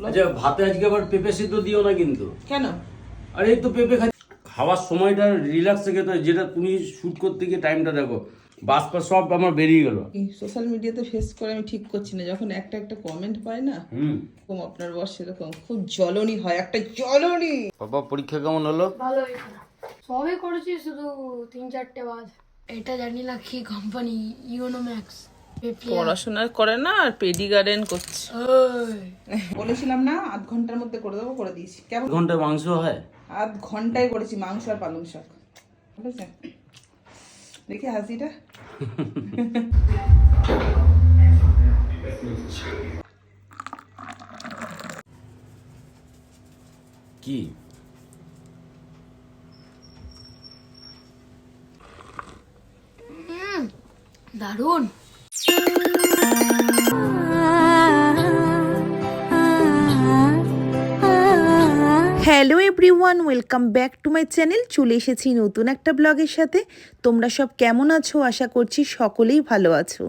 আচ্ছা ভাতে আজকে আবার পেঁপে সিদ্ধ দিও না কিন্তু। কেন? আরে এই তো পেঁপে খা খাওয়ার সময়টা রিল্যাক্স থেকে তো যেটা তুমি শুট করতে গিয়ে টাইমটা দেখো বাস পাস সব আমার বেরিয়ে গেল। সোশ্যাল মিডিয়াতে ফেস করে আমি ঠিক করছি না। যখন একটা একটা কমেন্ট পাই না হুম। আপনার বস সেরকম খুব জ্বলনি হয় একটা জ্বলনি। বাবা পরীক্ষা কেমন হলো? ভালোই খারাপ সবই করেছি শুধু তিন চারটে বাদ এটা জানি না কি কোম্পানি ইউনো ম্যাক্স পড়াশোনা করে না আর পেডি গার্ডেন করছে। বলেছিলাম না আধ ঘণ্টার মধ্যে করে দেবো করে দিয়েছি। কেমন ঘন্টায় মাংস হয়? আধ ঘন্টায় করেছি মাংস আর পালং শাক। ঠিক আছে? দেখি হাসিটা। কি? দারুণ। Hello everyone welcome back to my channel চলে এসেছি নতুন একটা ব্লগের সাথে। তোমরা সব কেমন আছো? আশা করছি সকলেই ভালো আছো।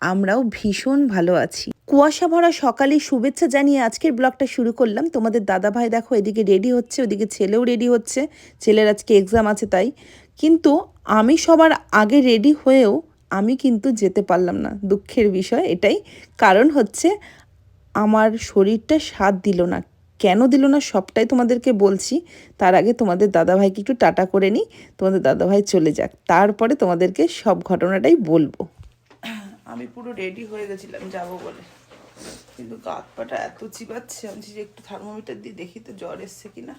আমরাও ভীষণ ভালো আছি। কুয়াশা ভরা সকালে শুভেচ্ছা জানিয়ে আজকের ব্লগটা শুরু করলাম। তোমাদের দাদা ভাই দেখো এদিকে রেডি হচ্ছে, ওদিকে ছেলেও রেডি হচ্ছে। ছেলের আজকে এক্সাম আছে তাই। কিন্তু আমি সবার আগে রেডি হয়েও আমি কিন্তু যেতে পারলাম না। দুঃখের বিষয় এটাই। কারণ হচ্ছে, আমার শরীরটা সাথ দিল না। কেন দিল না সবটাই তোমাদেরকে বলছি। তার আগে তোমাদের দাদাভাইকে একটু টাটা করে নিই। তোমাদের দাদাভাই চলে যাক। তারপরে তোমাদেরকে সব ঘটনাটাই বলব। আমি পুরো রেডি হয়ে গেছিলাম যাব বলে। কিন্তু গাত পাটা এত চিবাচ্ছে, আমি যে একটু থার্মোমিটার দিয়ে দেখি তো জ্বর এসছে কি না।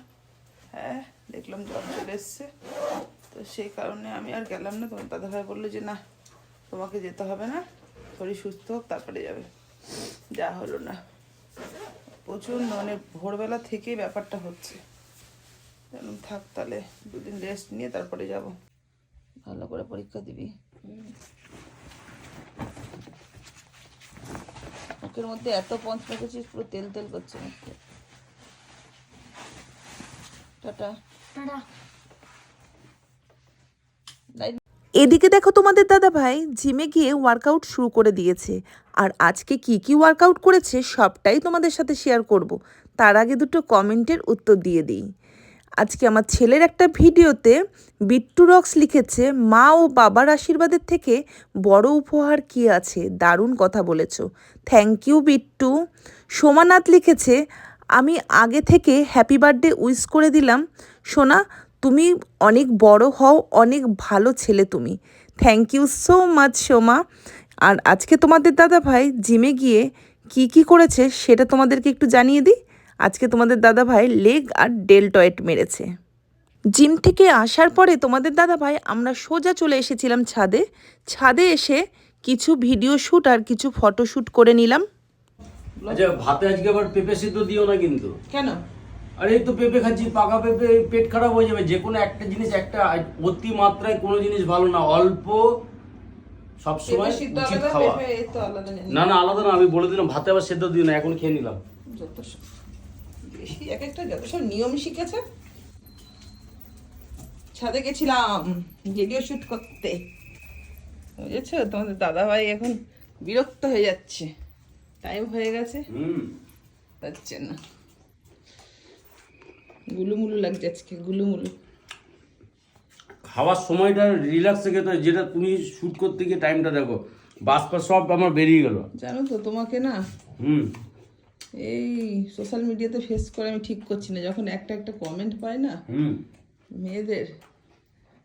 হ্যাঁ দেখলাম জ্বর চলে এসছে। তো সেই কারণে আমি আর গেলাম না। তোমার দাদাভাই বলল যে, না তোমাকে যেতে হবে না। শরীর সুস্থ হোক, তারপরে যাবে। যা হলো না। প্রচুর মানে ভোরবেলা থেকেই ব্যাপারটা হচ্ছে। যেন থাক তাহলে, দুদিন রেস্ট নিয়ে তারপরে যাব। ভালো করে পরীক্ষা দিবি। মুখের মধ্যে এত পঞ্চ রেখেছিস পুরো তেল তেল করছে মুখে। টাটা। টাটা। এদিকে দেখো তোমাদের দাদা ভাই, জিমে গিয়ে ওয়ার্কআউট শুরু করে দিয়েছে। আর আজকে কি কি ওয়ার্কআউট করেছে সবটাই তোমাদের সাথে শেয়ার করব। তার আগে দুটো কমেন্টের উত্তর দিয়ে দিই। আজকে আমার ছেলের একটা ভিডিওতে বিট্টু রক্স লিখেছে, মা ও বাবার আশীর্বাদের থেকে বড় উপহার কি আছে? দারুণ কথা বলেছ। Thank you Bittu. সোমানাথ লিখেছে, আমি আগে থেকে হ্যাপি বার্থডে উইশ করে দিলাম। সোনা তুমি অনেক বড় হও অনেক ভালো ছেলে তুমি। Thank you so much Soma. আর আজকে তোমাদের দাদা ভাই জিমে গিয়ে কি কি করেছে সেটা তোমাদেরকে একটু জানিয়ে দিই। আজকে তোমাদের দাদা ভাই লেগ আর ডেলটয়েট মেরেছে। জিম থেকে আসার পরে তোমাদের দাদা ভাই আমরা সোজা চলে এসেছিলাম ছাদে। ছাদে এসে কিছু ভিডিও শ্যুট আর কিছু ফটো শ্যুট করে নিলাম। আচ্ছা ভাতে আজকে আবার পেঁপে সিদ্ধ দিও না কিন্তু। কেন? আরে এই তো পেঁপে খাচ্ছি পাকা পেঁপে পেট খারাপ হয়ে যাবে। যে কোনো একটা জিনিস একটা অতি মাত্রায় কোনো জিনিস ভালো না। অল্প সবসময় উচিত খাওয়া। না না আলাদা না আমি বলে দিলাম ভাতে আবার সেদ্ধ দিও না এখন খেয়ে নিলাম। যত বেশি এক একটা যত সব নিয়ম শিখেছে ছাদে গেছিলাম ভিডিও শুট করতে। বুঝেছ? তোমাদের দাদা ভাই এখন বিরক্ত হয়ে যাচ্ছে। টাইম হয়ে গেছে। হুম। যাচ্ছে না। গুলুমুলু লাগছে আজকে গুলুমুলু। খাওয়ার সময়টা রিল্যাক্স থেকে তো যেটা তুমি শুট করতে গিয়ে টাইমটা দেখো। বাস পাস সব আমার বেরিয়ে গেল। জানো তো তোমাকে না হুম। এই সোশ্যাল মিডিয়াতে ফেস করে আমি ঠিক করছি না। যখন একটা একটা কমেন্ট পাই না হুম। মেয়েদের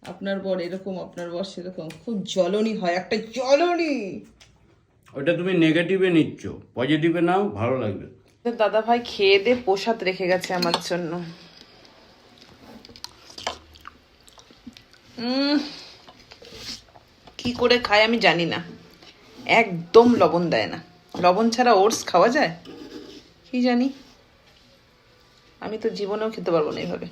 আপনার বর এরকম আপনার বর সেরকম খুব জ্বলনি হয় একটা জ্বলনি। ওটা তুমি নেগেটিভে নিচ্ছ। পজিটিভে নাও ভালো লাগবে। দাদা ভাই খেয়ে দিয়ে প্রসাদ রেখে গেছে আমার জন্য। কি করে খায় আমি জানি না। একদম লবণ দেয় না। লবণ ছাড়া ওটস খাওয়া যায়? কি জানি? আমি তো জীবনেও খেতে পারব না এইভাবে।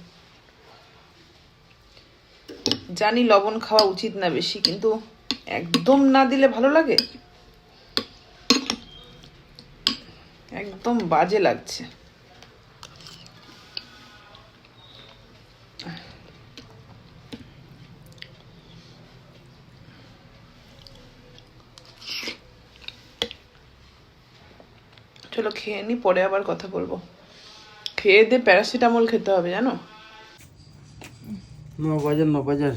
জানি লবণ খাওয়া উচিত না বেশি, কিন্তু একদম না দিলে ভালো লাগে? একদম বাজে লাগছে। চলো খেয়ে নি পরে আবার কথা বলব। খেয়ে দে প্যারাসিটামল খেতে হবে জানো? ন বাজার ন বাজার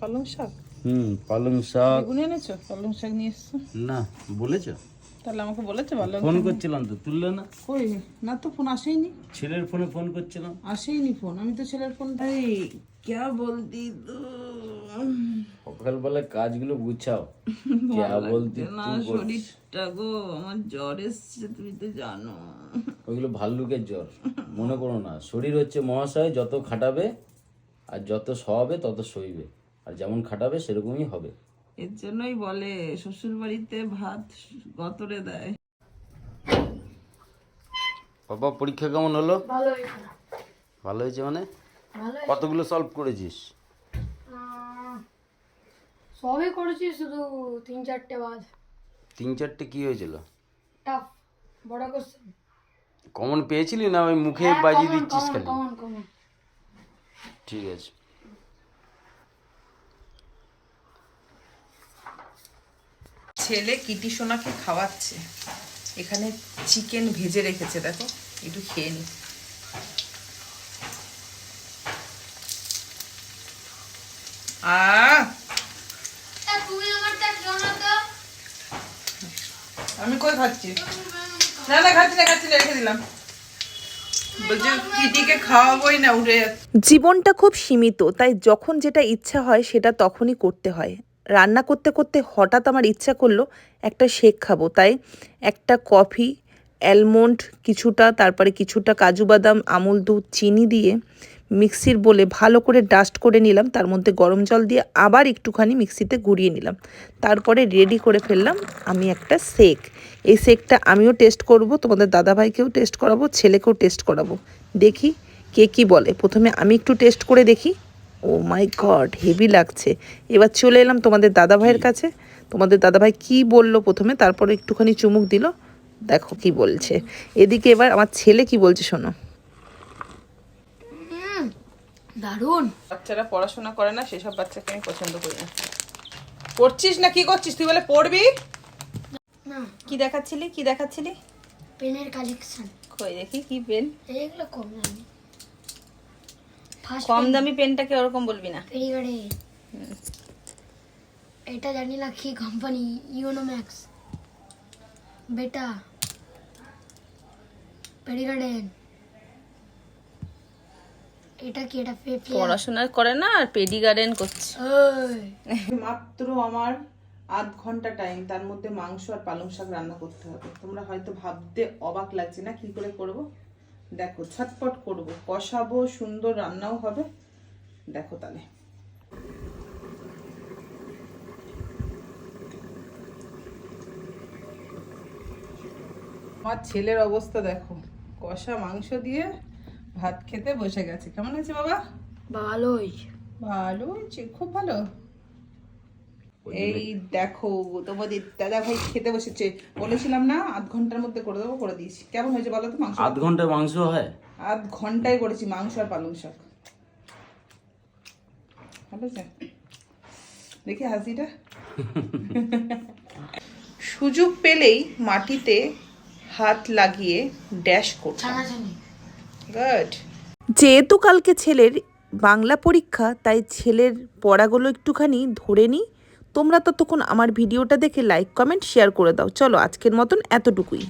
পালং শাক? হুম পালং শাক। বেগুন এনেছো? পালং শাক নিয়ে এসছো? না বলেছ? তাহলে আমাকে বলেছ পালং ফোন করছিলাম তো তুললে না? কই? না তো ফোন আসেইনি। ছেলের ফোনে ফোন করছিলাম। আসেইনি ফোন আমি তো ছেলের ফোন এই ক্যা বলতি তো? সকালবেলা কাজগুলো গুছাও। কে বলতে না শরীরটা গো আমার জ্বর এসছে তুমি তো জানো। ওইগুলো ভাল্লুকের জ্বর। মনে করো না। শরীর হচ্ছে মহাশয় যত খাটাবে আর যত সহাবে তত সইবে আর যেমন খাটাবে সেরকমই হবে। এর জন্যই বলে শ্বশুর বাড়িতে ভাত গতরে দেয়। বাবা পরীক্ষা কেমন হলো? ভালো হয়েছে ভালো হয়েছে মানে? কতগুলো সলভ করেছিস? সবই করেছি শুধু তিন চারটে বাদ। তিন চারটে কি হয়েছিল? টাফ বড় কোশ্চেন কমন পেয়েছিলি না ওই মুখে বাজিয়ে দিচ্ছিস খালি? কমন কমন ঠিক আছে। ছেলে কিটি সোনাকে খাওয়াচ্ছে। এখানে চিকেন ভেজে রেখেছে দেখো। একটু খেয়ে নি। আহ তুমি আমারটা শোনো তো আমি কই খাচ্ছি। না না খাচ্ছি না খাচ্ছি না, রেখে দিলাম। জীবনটা খুব সীমিত, তাই যখন যেটা ইচ্ছা হয় সেটা তখনই করতে হয়। রান্না করতে করতে হঠাৎ আমার ইচ্ছা করল একটা শেক খাব, তাই একটা কফি, অ্যালমন্ড, কিছুটা, তারপরে কিছুটা কাজু বাদাম, আমুল দুধ, চিনি দিয়ে মিক্সির বলে ভালো করে ডাস্ট করে নিলাম তার মধ্যে গরম জল দিয়ে আবার একটুখানি মিক্সিতে গুঁড়িয়ে নিলাম। তারপরে রেডি করে ফেললাম আমি একটা সেক এই সেকটা আমিও টেস্ট করব তোমাদের দাদাভাইকেও টেস্ট করাবো ছেলেকেও টেস্ট করাবো। দেখি কে কি বলে। প্রথমে আমি একটু টেস্ট করে দেখি। ও মাই গড হেভি লাগছে। এবার চলে এলাম তোমাদের দাদাভাইয়ের কাছে। তোমাদের দাদাভাই কি বলল প্রথমে তারপরে একটুখানি চুমুক দিল। দেখো কি বলছে। এদিকে এবার আমার ছেলে কি বলছে শোনো। দারুণ। বাচ্চারা পড়াশোনা করে না সেসব বাচ্চাকে আমি পছন্দ করি না। পড়ছিস না কি করছিস? তুই বলে পড়বি? না। কি দেখাচ্ছিলি? কি দেখাচ্ছিলি? পেনের কালেকশন। কই দেখি কি পেন? এইগুলো কম দামি। কম দামি পেনটাকে ওরকম বলবি না। পেরিগার্ডে এটা জানি না কি কোম্পানি ইউনো ম্যাক্স বেটা পেরিগার্ডেন এটা কি এটা পেপে পড়াশোনা করে না আর পেডি গার্ডেন করছে মাত্র আমার আধ ঘণ্টা টাইম তার মধ্যে মাংস আর পালং শাক রান্না করতে হবে। তোমরা হয়তো ভাবতে অবাক লাগছে না কি করে করব? দেখো ছটপট করব। কষাবো সুন্দর রান্নাও হবে। দেখো তাহলে। আমার ছেলের অবস্থা দেখো। কষা মাংস দিয়ে ভাত খেতে বসে গেছে। কেমন হয়েছে বাবা? ভালোই। ভালো হয়েছে খুব ভালো। এই দেখো তোমাদের দাদা ভাই খেতে বসেছে। বলেছিলাম না আধ ঘণ্টার মধ্যে করে দেবো করে দিয়েছি। কেমন হয়েছে বলো তো মাংস? আধ ঘণ্টা মাংস হয়? আধ ঘন্টায় করেছি মাংস আর পালং শাক। ভালো দেখি হাসিটা। সুযোগ পেলেই মাটিতে হাত লাগিয়ে ড্যাশ করছে গুড যেহেতু কালকে ছেলের বাংলা পরীক্ষা, তাই ছেলের পড়াগুলো একটুখানি ধরে নিই তোমরা ততক্ষণ আমার ভিডিওটা দেখে লাইক কমেন্ট শেয়ার করে দাও। চলো আজকের মতন এতটুকুই।